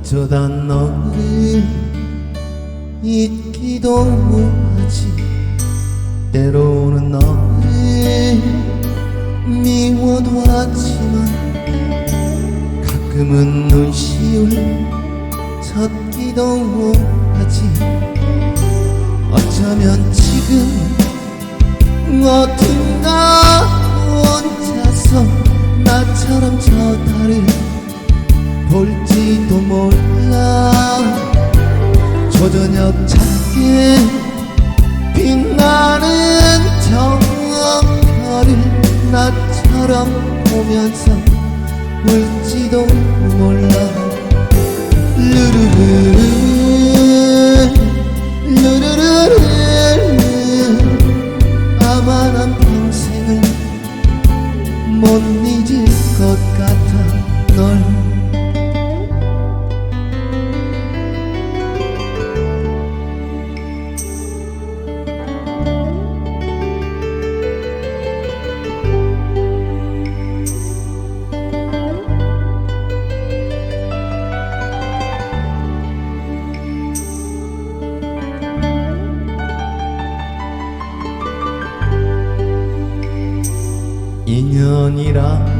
어쩌다 너를 잊기도 하지. 때로는 너를 미워도 하지만 가끔은 눈시울 젖기도 하지. 어쩌면 지금 어딘가 혼자서 나처럼 저 달을 볼지도 조저녁 작게 빛나는 저 별을 나처럼 보면서 울지도 몰라. 루루루루 루루루루 아마 난 평생을 못 잊을 것 같아 인연이라는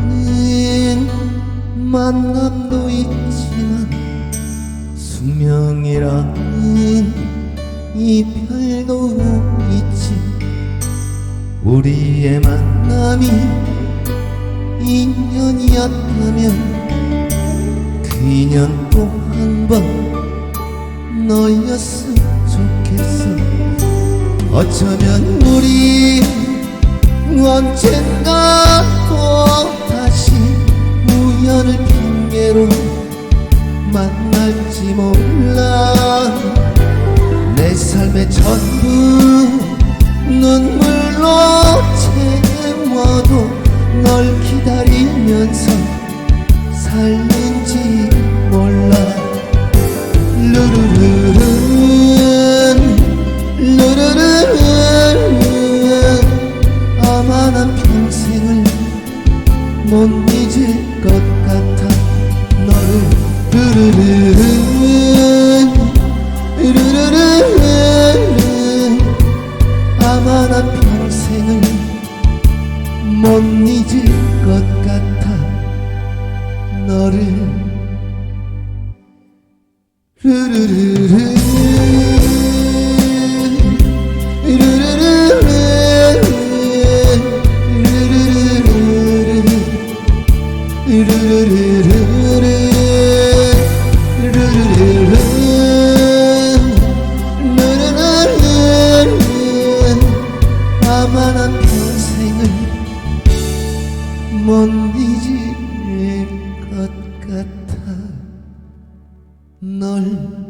만남도 있지만 숙명이라는 이별도 있지. 우리의 만남이 인연이었다면 그 인연 또 한번 너였으면 좋겠어. 어쩌면 우리 언젠가 또 다시 우연을 핑계로 만날지 몰라. 내 삶의 전부 눈물로 채워도 널 기다리면서 살는지 아마 난 평생을 못 잊을 것 같아 너를 루루루 난 평생을 못 잊을 것 같아. 널